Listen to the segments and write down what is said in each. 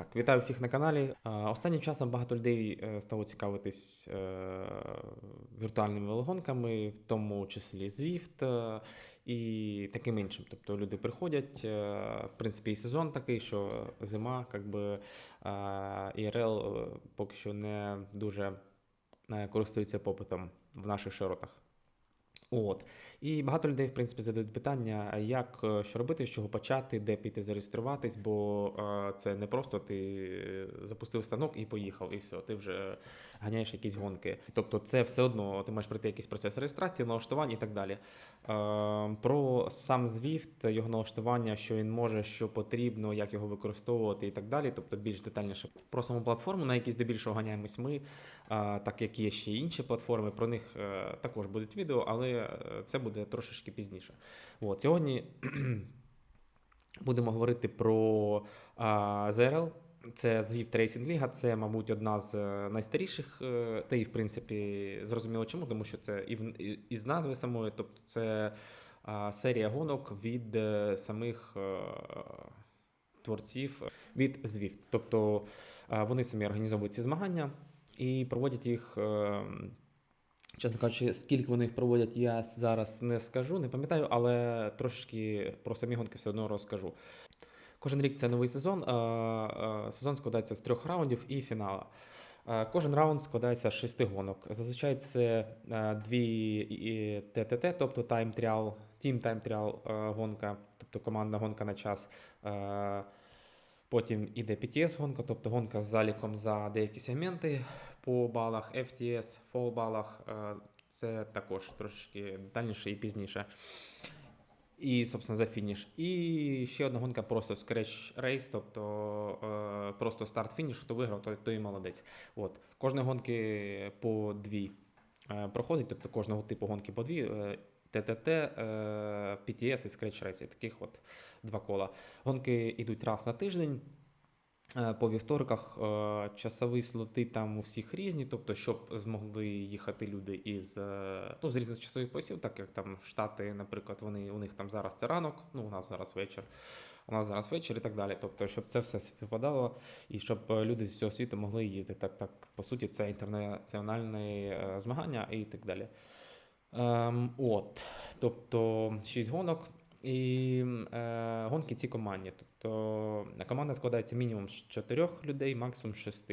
Так, вітаю всіх на каналі. Останнім часом багато людей е, стало цікавитись е, віртуальними велогонками, в тому числі Zwift е, і таким іншим. Тобто люди приходять, в принципі, і сезон такий, що зима, якби ІРЛ поки що не дуже користується попитом в наших широтах. От. І багато людей, в принципі, задають питання, як е, що робити, з чого почати, де піти зареєструватись, бо е, це не просто ти запустив станок і поїхав, і все, ти вже ганяєш якісь гонки. Тобто, це все одно ти маєш пройти якийсь процес реєстрації, налаштування і так далі. Е, про сам Zwift, його налаштування, що він може, що потрібно, як його використовувати і так далі. Тобто більш детальніше про саму платформу, на якій здебільшого ганяємось ми, так як є ще інші платформи, про них також будуть відео, але це буде трошечки пізніше. От, сьогодні будемо говорити про а, ZRL. Це Zwift Racing Liga, це, мабуть, одна з е, найстаріших, е, та і, в принципі, зрозуміло чому, тому що це і, в- і- із назви самої, тобто це а, серія гонок від е, самих е, творців від Zwift. Тобто а, вони самі організовують ці змагання і проводять їх. е, Чесно кажучи, скільки вони їх проводять, я зараз не скажу, не пам'ятаю, але трошки про самі гонки все одно розкажу. Кожен рік це новий сезон. Сезон складається з трьох раундів і фінала. Кожен раунд складається з шести гонок. Зазвичай це дві ТТТ, тобто тайм тріал, тім тайм тріал гонка, тобто командна гонка на час. Потім іде PTS гонка, тобто гонка з заліком за деякі сегменти по балах, FTS, фол балах. е, Це також трошечки детальніше і пізніше. І, собственно, за фініш. І ще одна гонка просто scratch race, тобто е, просто старт-фініш, хто виграв, той, той і молодець. От. Кожної гонки по дві е, проходить, тобто кожного типу гонки по дві. ТТТ, PTS і Scratch Race. Таких от два кола. Гонки йдуть раз на тиждень. Е, По вівторках е, часові слоти там у всіх різні, тобто, щоб змогли їхати люди із, е, ну, з різних часових поясів, так як там Штати, наприклад, вони, у них там зараз це ранок, ну у нас зараз вечір, у нас зараз вечір і так далі. Тобто, щоб це все співпадало і щоб люди з всього світу могли їздити. Так, так, по суті, це інтернаціональне е, змагання і так далі. Ем, от, тобто 6 гонок. І е, гонки ці командні. Тобто команда складається мінімум з 4 людей, максимум 6.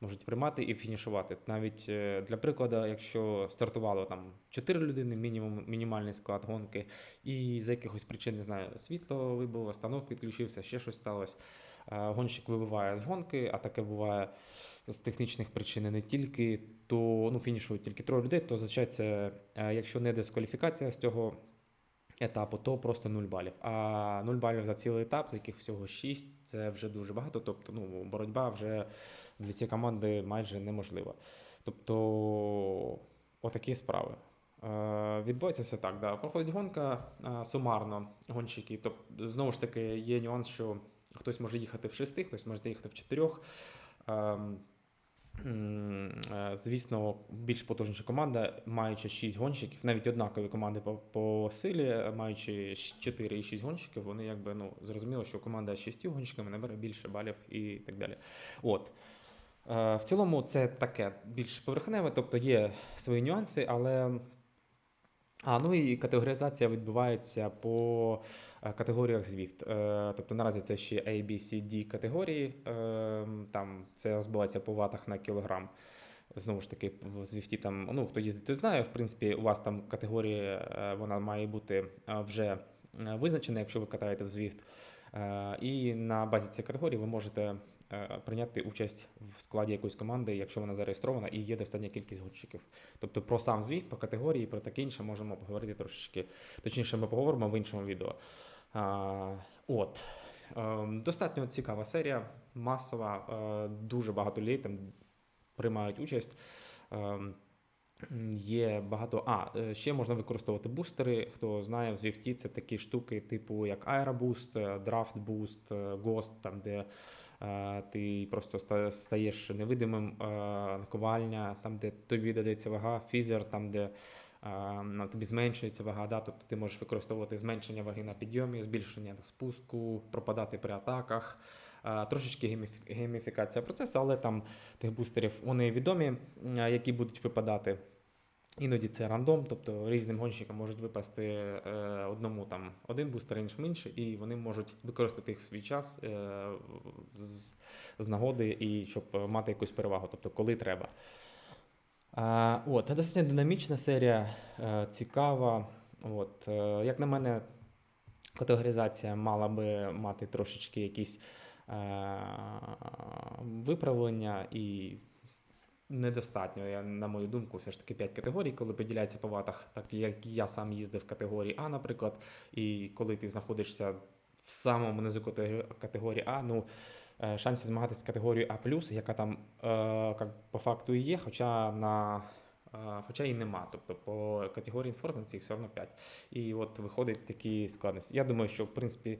Можуть приймати і фінішувати. Навіть е, для прикладу, якщо стартувало там 4 людини, мінімум мінімальний склад гонки, і з якихось причин не знаю, світло вибило, станок підключився, ще щось сталося. Е, гонщик вибиває з гонки, а таке буває з технічних причин не тільки, то ну, фінішують тільки троє людей, то е, якщо не дискваліфікація з цього етапу, то просто 0 балів. А 0 балів за цілий етап, з яких всього 6, це вже дуже багато. Тобто ну, боротьба вже для цієї команди майже неможлива. Тобто, отакі справи. Е, Відбувається все так. Да. Проходить гонка е, сумарно, гонщики. Тобто, знову ж таки, є нюанс, що хтось може їхати в шести, хтось може їхати в чотирьох. Е, Звісно, більш потужніша команда, маючи 6 гонщиків, навіть однакові команди по, по силі, маючи 4 і 6 гонщиків, вони якби ну зрозуміло, що команда з 6 гонщиками набере більше балів і так далі. От. Е, В цілому це таке більш поверхневе, тобто є свої нюанси, але. А, ну і категоризація відбувається по е, категоріях Zwift. Е, Тобто наразі це ще A, B, C, D категорії. Е, Там це розбивається по ватах на кілограм. Знову ж таки, в Zwift там, ну хто їздить, той знає. В принципі, у вас там категорія, е, вона має бути вже визначена, якщо ви катаєте в Zwift. І на базі цієї категорії ви можете прийняти участь в складі якоїсь команди, якщо вона зареєстрована і є достатня кількість гонщиків. Тобто про сам Zwift, про категорії, про таке інше можемо поговорити трошечки. Точніше, ми поговоримо в іншому відео. От. Ем, Достатньо цікава серія, масова, е, дуже багато людей там приймають участь. Є багато. А, е, ще можна використовувати бустери. Хто знає, в Zwift це такі штуки, типу як Aeroboost, е, Draft Boost, е, Ghost, там, де е, ти просто стаєш невидимим, е, наковальня, там, де тобі додається вага, фізер, там, де е, тобі зменшується вага, да? тобто ти можеш використовувати зменшення ваги на підйомі, збільшення на спуску, пропадати при атаках. е, трошечки гейміфі- гейміфікація процесу, але там тих бустерів вони відомі, е, які будуть випадати. Іноді це рандом, тобто різним гонщикам можуть випасти е, одному там один бустер, іншим інший, і вони можуть використати їх в свій час е, з, з нагоди і щоб мати якусь перевагу, тобто коли треба. А, от, достатньо динамічна серія, е, цікава. От, е, як на мене, категоризація мала би мати трошечки якісь е, виправлення і недостатньо, я, на мою думку, все ж таки 5 категорій, коли поділяється по ватах, так як я сам їздив в категорії А, наприклад, і коли ти знаходишся в самому низу категорії- А, ну е, шансів змагатися з категорією А, яка там е, по факту і є, хоча на е, Хоча і нема, тобто по категорії інформації все одно 5. І от виходить такі складності. Я думаю, що в принципі е,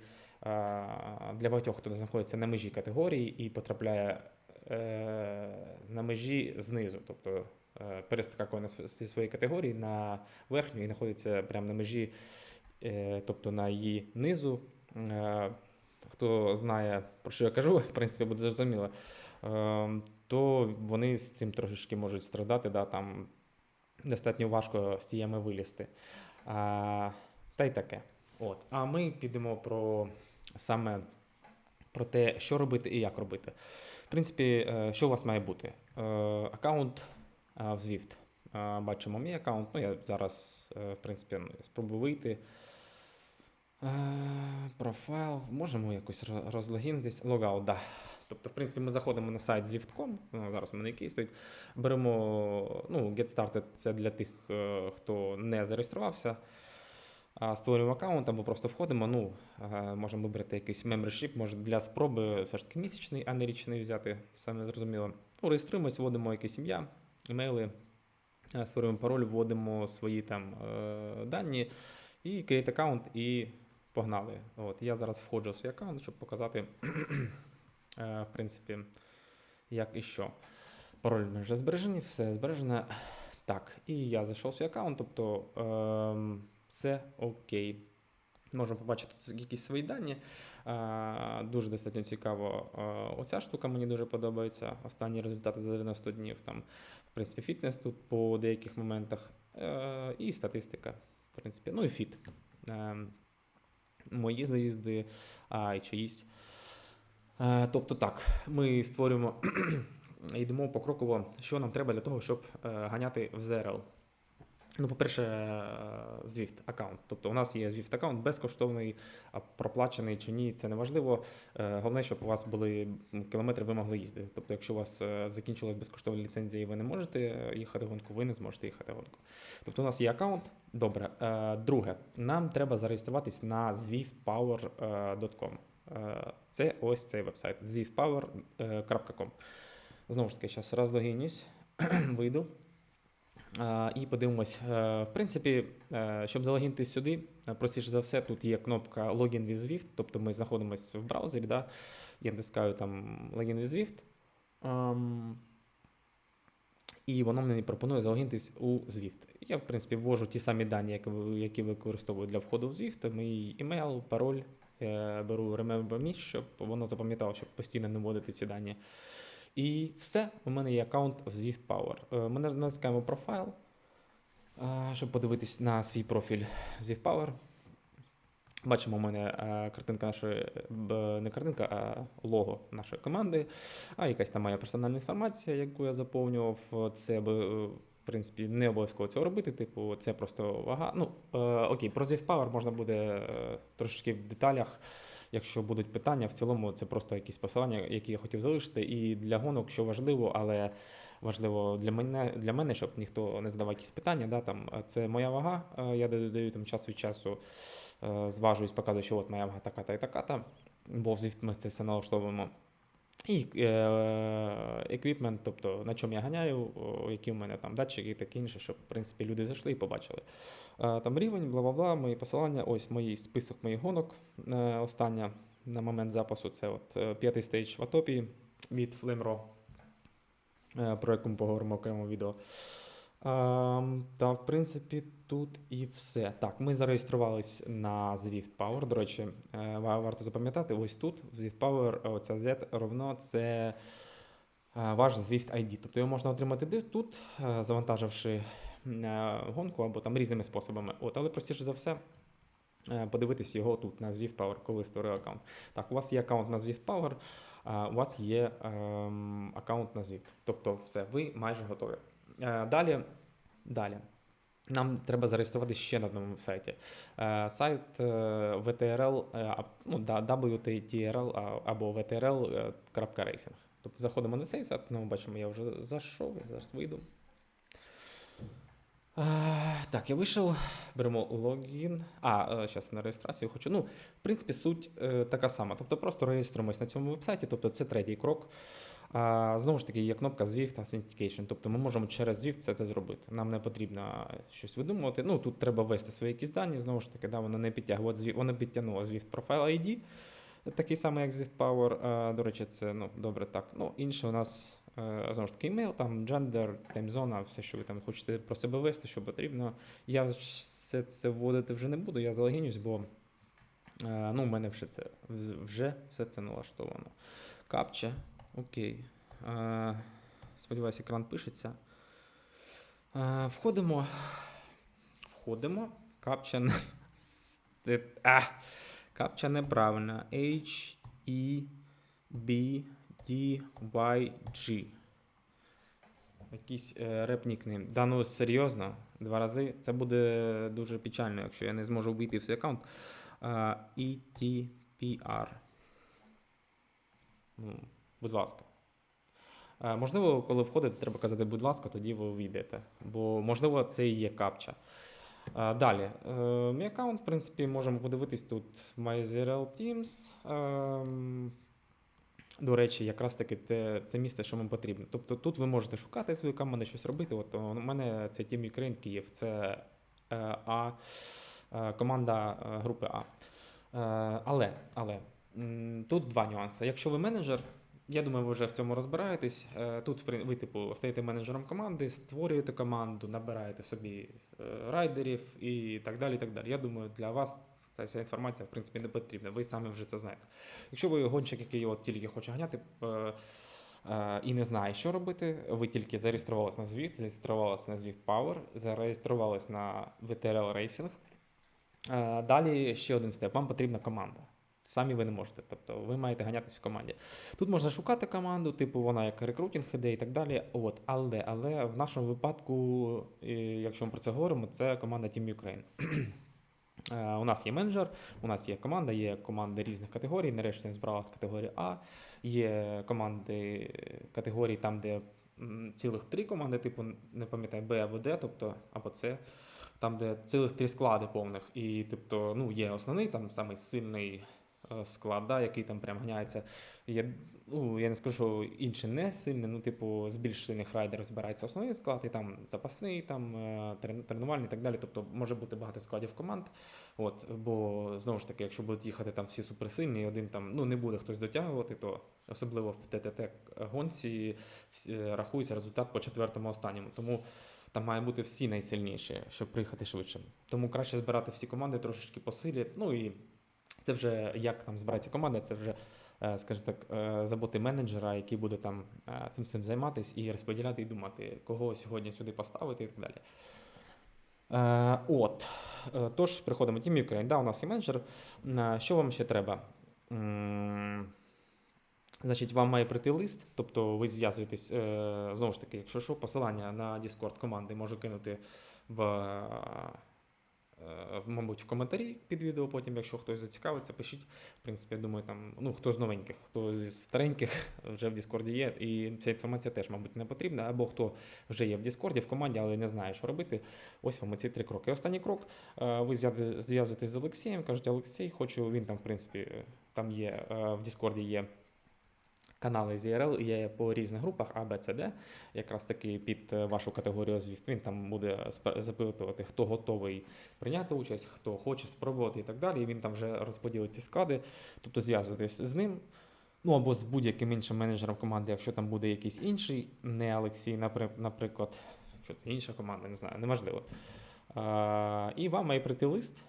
для багатьох, хто знаходиться на межі категорії і потрапляє на межі знизу, тобто е, перескакує зі своєї категорії на верхню і знаходиться прямо на межі, е, тобто на її низу. Е, Хто знає, про що я кажу, в принципі, буде зрозуміло, е, то вони з цим трошечки можуть страдати, да, там достатньо важко з ціями вилізти. А, та й таке. От. А ми підемо про саме про те, що робити і як робити. В принципі, е, що у вас має бути? Е, Аккаунт е, в Zwift. Бачимо мій аккаунт. Ну, я зараз, в принципі, ну, спробую вийти. Профайл. Можемо якось ро- розлогінитись. Логаут, да. Тобто, в принципі, ми заходимо на сайт Zwift.com, ну, зараз у мене який стоїть. Беремо, ну, Get Started це для тих, хто не зареєструвався. Створюємо аккаунт або просто входимо. Ну, е, можемо вибрати якийсь membership, може для спроби все ж таки місячний, а не річний взяти, саме зрозуміло. Ну, реєструємось, вводимо якесь ім'я, імейли, е, створюємо пароль, вводимо свої там е, дані і create аккаунт і погнали. От, я зараз входжу в свій аккаунт, щоб показати, е, в принципі, як і що. Пароль мене вже збережений, все збережено. Так, і я зайшов в свій аккаунт, тобто ем, все окей. Можемо побачити тут якісь свої дані. Дуже достатньо цікаво. Оця штука мені дуже подобається. Останні результати за 90 днів. Там, в принципі, фітнес тут по деяких моментах. Е, і статистика, в принципі. Ну і фіт. Е, мої заїзди, а і чиїсь. Е, тобто так, ми створюємо, йдемо покроково, що нам треба для того, щоб ганяти в ZRL. Ну, по-перше, е, Zwift аккаунт. Тобто у нас є Zwift аккаунт безкоштовний, проплачений чи ні, це не важливо. Е, Головне, щоб у вас були кілометри, ви могли їздити. Тобто, якщо у вас е, закінчилась безкоштовна ліцензія і ви не можете їхати гонку, ви не зможете їхати гонку. Тобто у нас є аккаунт. Добре. Друге, нам треба зареєструватись на zwiftpower.com. Це ось цей вебсайт zwiftpower.com. Знову ж таки, зараз розлогінюсь, вийду. Е, І подивимось. Е, В принципі, е, щоб залогінитись сюди, простіше за все, тут є кнопка Login with Zwift, тобто ми знаходимося в браузері, да? я натискаю там Login with Zwift. Ем, І воно мені пропонує залогінитись у Zwift. Я, в принципі, ввожу ті самі дані, які, використовую для входу в Zwift. Мій email, пароль, е, беру Remember Me, щоб воно запам'ятало, щоб постійно не вводити ці дані. І все, у мене є аккаунт в Zwift Power. Е, Ми натискаємо профайл, е, щоб подивитись на свій профіль в Zwift Power. Бачимо, у мене е, картинка нашої, не картинка, а лого нашої команди, а якась там моя персональна інформація, яку я заповнював. Це би, в принципі, не обов'язково цього робити. Типу, це просто вага. Ну, окей, про Power можна буде трошки в деталях. Якщо будуть питання, в цілому це просто якісь посилання, які я хотів залишити. І для гонок, що важливо, але важливо для мене, для мене, щоб ніхто не задавав якісь питання. Да, там, це моя вага, е, я додаю там час від часу, е, зважуюсь, показую, що от моя вага така-та і така-та, бо в ми це все налаштовуємо. І е, еквіпмент, тобто на чому я ганяю, які в мене там датчики і таке інше, щоб в принципі люди зайшли і побачили. Е, там рівень, бла бла бла, мої посилання. Ось мій список моїх гонок. Е, остання на момент запису це от п'ятий стейдж в Атопії від Flamro, про яку ми поговоримо окремо відео. Ем, та, в принципі, тут і все. Так, ми зареєструвались на Zwift Power. До речі, е, варто запам'ятати, ось тут Zwift Power оця Z ровно це е, ваш Zwift ID. Тобто його можна отримати тут, е, завантаживши гонку або там різними способами. От, але простіше за все. Подивитись його тут на Zwift Power, коли створив аккаунт. Так, у вас є аккаунт на Zwift Power, у вас є ем, аккаунт на Zwift.Тобто, все, ви майже готові. Е, далі, далі. Нам треба зареєструватися ще на одному сайті. Е, сайт е, VTRL, ну, WTTRL або VTRL.racing. Тобто заходимо на цей сайт, знову бачимо, я вже зайшов, зараз вийду. Так, я вийшов, беремо логін. А, зараз на реєстрацію хочу. Ну, в принципі, суть така сама. Тобто просто реєструємось на цьому вебсайті, тобто це третій крок. Знову ж таки, є кнопка Zwift Authentication, тобто ми можемо через Zwift це, це зробити. Нам не потрібно щось видумувати. Ну, тут треба ввести свої якісь дані, знову ж таки, да, воно не. Zwift- Воно підтягнуло Zwift Profile ID, такий самий, як Zwift Power. До речі, це ну, добре так. Ну, інше у нас е, знову ж таки email, там gender, таймзона, все, що ви там хочете про себе вести, що потрібно. Я все це вводити вже не буду, я залогінюсь, бо е, ну, у мене вже це вже все це налаштовано. Капча. Окей. Сподіваюся, екран пишеться. Входимо. Входимо. Капча не. А, капча неправильна. H, E, B, D, Y, G. Якийсь е, реп-нікнейм. Да, ну серйозно, два рази. Це буде дуже печально, якщо я не зможу вбити в свій аккаунт. Е, ETPR. Ну, будь ласка. Е, Можливо, коли входите, треба казати, будь ласка, тоді ви увійдете. Бо, можливо, це і є капча. Е, Далі. Е, Мій аккаунт, в принципі, можемо подивитись тут MyZRL Teams. Ем, До речі, якраз таки те, це місце, що вам потрібно. Тобто тут ви можете шукати свою команду, щось робити. От у мене це Team Ukraine Київ, це А, команда групи А. Але, але тут два нюанси. Якщо ви менеджер, я думаю, ви вже в цьому розбираєтесь. Е, Тут ви, типу, стаєте менеджером команди, створюєте команду, набираєте собі е, райдерів і так далі. так далі. Я думаю, для вас ця вся інформація в принципі не потрібна. Ви самі вже це знаєте. Якщо ви гонщик, який от тільки хоче ганяти. е, І не знає, що робити. Ви тільки зареєструвалися на Zwift, зареєструвалися на Zwift Power, зареєструвалися на VTRL Racing. Далі ще один степ. Вам потрібна команда. Самі ви не можете. Тобто ви маєте ганятися в команді. Тут можна шукати команду, типу вона як рекрутинг іде і так далі. От, але, але в нашому випадку, е, якщо ми про це говоримо, це команда Team Ukraine. Е, У нас є менеджер, у нас є команда, є команди різних категорій. Нарешті збиралася категорія А. Є команди категорії там, де цілих три команди, типу, не пам'ятаю, Б або Д, тобто або С, там, де цілих три склади повних. І тобто, ну, є основний, там самий сильний е, склад, да, який там прям ганяється. Є, ну, я не скажу, що інший не сильний, ну, типу, з більш сильних райдерів збирається основний склад, і там запасний, там е, тренувальний і так далі. Тобто може бути багато складів команд. От, бо знову ж таки, якщо будуть їхати там всі суперсильні, і один там ну не буде хтось дотягувати, то особливо в ТТТ гонці е, рахується результат по четвертому останньому. Тому там має бути всі найсильніші, щоб приїхати швидше. Тому краще збирати всі команди трошечки по силі. Ну і це вже як там збирається команда, це вже. е, Скажімо так, е, заботи менеджера, який буде там е, цим всім займатися і розподіляти і думати, кого сьогодні сюди поставити і так далі. От. Тож, приходимо Team Ukraine. Да, у нас є менеджер. Що вам ще треба? Значить, вам має прийти лист, тобто ви зв'язуєтесь, знову ж таки, якщо що, посилання на Discord команди можу кинути в, мабуть, в коментарі під відео, потім, якщо хтось зацікавиться, пишіть. В принципі, я думаю, там, ну, хто з новеньких, хто зі стареньких вже в Discord є, і ця інформація теж, мабуть, не потрібна, або хто вже є в Discord, в команді, але не знає, що робити. Ось вам ці три кроки. І останній крок. е, Ви зв'яз- зв'язуєтесь з Олексієм, кажете, Олексій, хочу, він там, в принципі, е, там є, е, в Discord є канали ZRL, є по різних групах А, Б, С, Д, якраз таки під е, вашу категорію Zwift. Він там буде запитувати, хто готовий прийняти участь, хто хоче спробувати і так далі. І він там вже розподілить ці склади, тобто зв'язуєтесь з ним. Ну або з будь-яким іншим менеджером команди, якщо там буде якийсь інший, не Олексій, наприклад, якщо це інша команда, не знаю, неважливо. Е, і вам має прийти лист.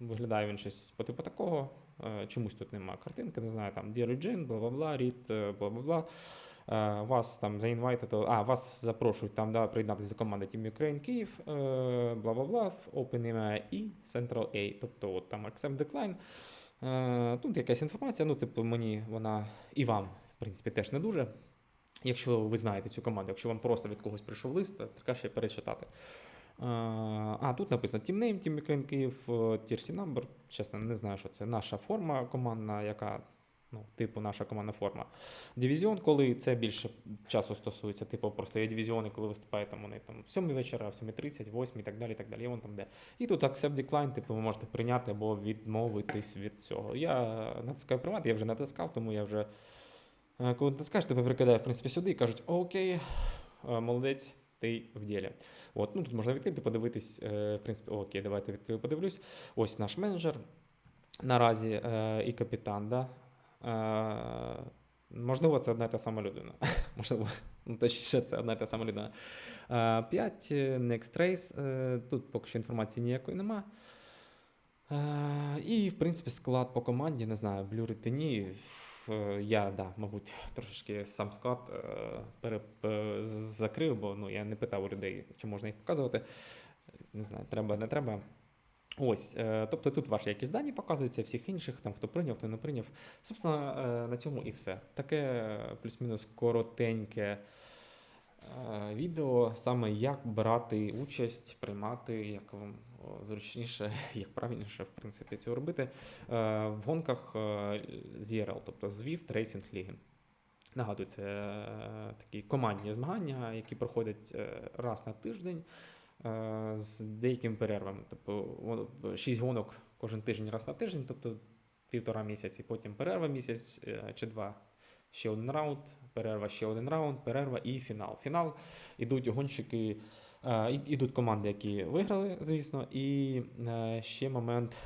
Виглядає він щось по типу такого. Е, чомусь тут немає картинки, не знаю, там Dear Eugene, бла бла бла, read, е, бла бла бла. Е, Вас там заінвайтили, а вас запрошують там да, приєднатися до команди Team Ukraine Київ, бла бла бла, OpenAI і Central A. Тобто от там Accept Decline. Тут якась інформація, ну, типу, мені вона і вам, в принципі, теж не дуже. Якщо ви знаєте цю команду, якщо вам просто від когось прийшов лист, то краще перечитати. А, тут написано Team Name, Team Ukraine Київ, е, TRC Number. Чесно, не знаю, що це наша форма командна, яка, ну, типу, наша командна форма. Дивізіон, коли це більше часу стосується, типу, просто є дивізіони, коли виступають там вони там в 7 вечора, в 7.30, 8 і так далі. і так далі. І вон там де. І тут Accept Decline, типу, ви можете прийняти або відмовитись від цього. Я натискаю приймати, я вже натискав, тому я вже. е, Коли натискаєш, тебе прикидає, в принципі, сюди і кажуть, окей, е, молодець, ти в ділі. От, ну, тут можна відкрити, подивитись, е, в принципі, окей, давайте відкрию, подивлюсь. Ось наш менеджер наразі е, і капітан, да? Е, можливо, це одна і та сама людина. можливо, ну, точніше, це одна і та сама людина. Е, 5, Next Race, тут поки що інформації ніякої нема. І, в принципі, склад по команді, не знаю, блюрити ні. Е, Я, да, мабуть, трошечки сам склад е, пере, е, закрив, бо ну, я не питав у людей, чи можна їх показувати. Не знаю, треба, не треба. Ось, тобто тут ваші якісь дані показуються, всіх інших, там хто прийняв, хто не прийняв. Собственно, на цьому і все. Таке плюс-мінус коротеньке відео, саме як брати участь, приймати, як вам зручніше, як правильніше, в принципі, цього робити е, в гонках е, ZRL, тобто Zwift Racing League. Нагадую, це е, такі командні змагання, які проходять е, раз на тиждень е, з деякими перервами. Тобто воно- шість гонок кожен тиждень, раз на тиждень, тобто півтора місяці, потім перерва місяць е, чи два. Ще один раунд, перерва, ще один раунд, перерва і фінал. Фінал ідуть гонщики, е, ідуть команди, які виграли, звісно. І е, ще момент,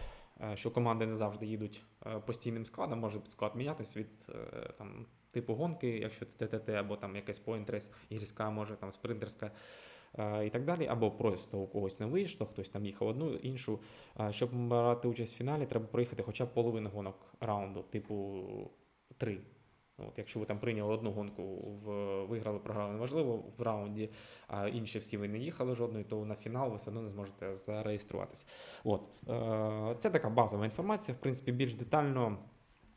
е, що команди не завжди їдуть е, постійним складом, може склад мінятись від е, там, типу гонки, якщо це ТТТ, або там якась поінтерес, гірська, може там спринтерська. е, І так далі, або просто у когось не вийшло, хтось там їхав одну іншу. Е, Щоб брати участь в фіналі, треба проїхати хоча б половину гонок раунду, типу три. От, якщо ви там прийняли одну гонку, в, виграли, програли, неважливо в раунді, а інші всі ви не їхали жодної, то на фінал ви все одно не зможете зареєструватися. От. Е, це така базова інформація. В принципі, більш детально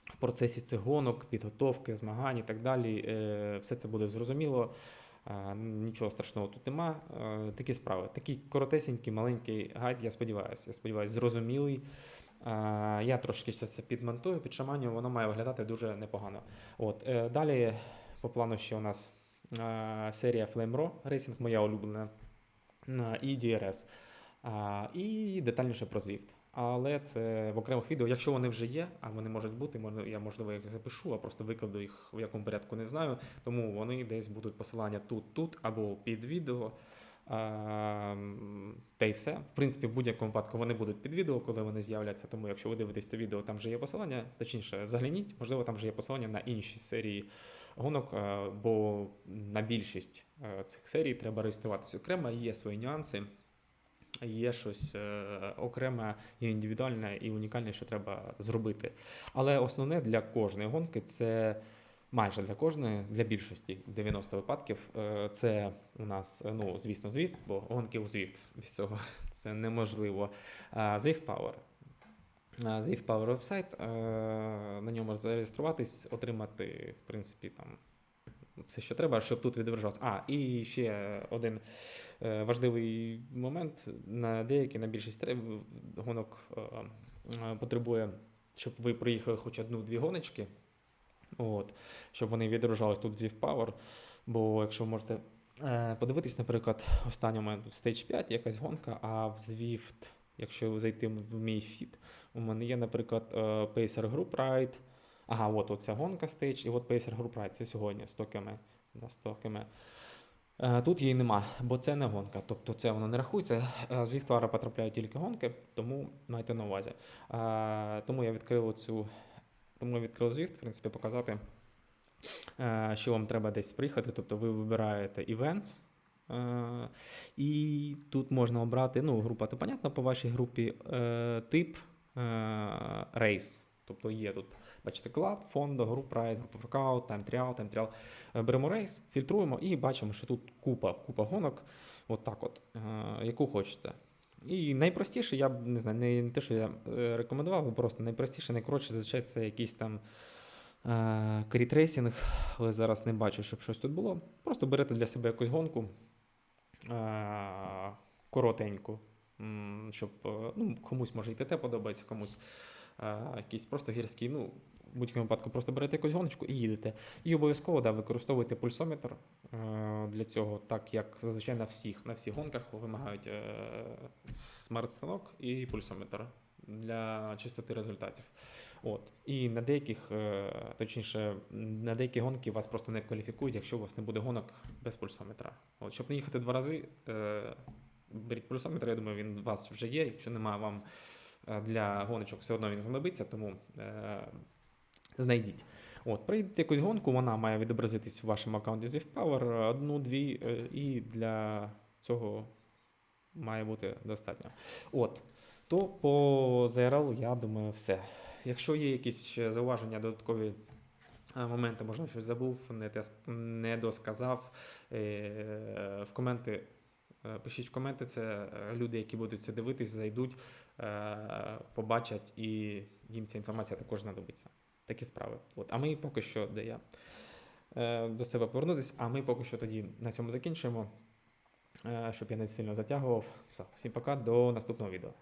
в процесі цих гонок, підготовки, змагань і так далі. е, все це буде зрозуміло. Е, Нічого страшного тут нема. Е, Такі справи. Такий коротесенький, маленький гайд, я сподіваюся. Я сподіваюся, зрозумілий. Е, Я трошки все це підмонтую, підшаманю, воно має виглядати дуже непогано. От, е, далі по плану ще у нас е, серія Flame Raw Racing, моя улюблена, і DRS. А, і детальніше про Zwift. Але це в окремих відео, якщо вони вже є, а вони можуть бути, я можливо їх запишу, а просто викладу їх в якому порядку не знаю. Тому вони десь будуть посилання тут, тут або під відео. А, м, та й все. В принципі, в будь-якому випадку вони будуть під відео, коли вони з'являться. Тому якщо ви дивитесь це відео, там вже є посилання, точніше, загляніть, можливо, там вже є посилання на інші серії гонок, е, бо на більшість е, цих серій треба реєструватися окремо, є свої нюанси. Є щось е, окреме, і індивідуальне і унікальне, що треба зробити. Але основне для кожної гонки це майже для кожної, для більшості 90 випадків. е, Це у нас, е, ну, звісно, Zwift, бо гонки у Zwift без цього це неможливо. Zwift Power. А, Zwift Power вебсайт. е, На ньому зареєструватись, отримати, в принципі, там. Все, що треба, щоб тут відображалось. А, і ще один е, важливий момент. На деякі, на більшість гонок е, е, потребує, щоб ви проїхали хоч одну-дві гоночки, от, щоб вони відображались тут в Power. Бо якщо ви можете е, подивитись, наприклад, останній у мене тут Stage 5, якась гонка, а в Zwift, якщо зайти в мій фіт, у мене є, наприклад, е, Pacer Group Ride. Ага, от оця гонка Stage, і от Pacer Group Ride, це сьогодні 100 км. Да, 100 км. Е, Тут її нема, бо це не гонка. Тобто це воно не рахується. Е, З Віктора потрапляють тільки гонки, тому майте на увазі. Е, Тому я відкрив цю. Тому відкрив Zwift, в принципі, показати, е, що вам треба десь приїхати. Тобто ви вибираєте events, Е, І тут можна обрати, ну, група, то понятно, по вашій групі е, тип рейс. Тобто є тут, бачите, клаб, фондо, груп райд, група воркаут, тайм тріал, тайм тріал. Е, Беремо рейс, фільтруємо і бачимо, що тут купа, купа гонок, от так от, яку хочете. І найпростіше, я б не знаю, не, те, що я е, рекомендував, бо просто найпростіше, найкоротше, зазвичай це якийсь там е, крітрейсінг, але зараз не бачу, щоб щось тут було. Просто берете для себе якусь гонку е, коротеньку, щоб е, ну, комусь може і ТТ подобається, комусь якийсь просто гірський. Ну, в будь-якому випадку просто берете якусь гоночку і їдете. І обов'язково да, використовуйте пульсометр е, для цього, так як зазвичай на всіх, на всіх гонках вимагають е, смарт-станок і пульсометр для чистоти результатів. От. І на деяких, е, точніше, на деякі гонки вас просто не кваліфікують, якщо у вас не буде гонок без пульсометра. От, щоб не їхати два рази, беріть пульсометр, я думаю, він у вас вже є. Якщо немає вам для гоночок, все одно він знадобиться, тому е, знайдіть. От, прийдете якусь гонку, вона має відобразитись в вашому аккаунті з Power, одну-дві, е, і для цього має бути достатньо. От, то по ZRL, я думаю, все. Якщо є якісь зауваження, додаткові е, моменти, можливо, щось забув, не, те, ск- не досказав, е, в коменти. е, Пишіть в коменти, це е, люди, які будуть це дивитись, зайдуть, е, побачать, і їм ця інформація також знадобиться. Такі справи. От. А ми поки що, де я е, до себе повернутися, а ми поки що тоді на цьому закінчуємо, е, щоб я не сильно затягував. Все, всім пока, до наступного відео.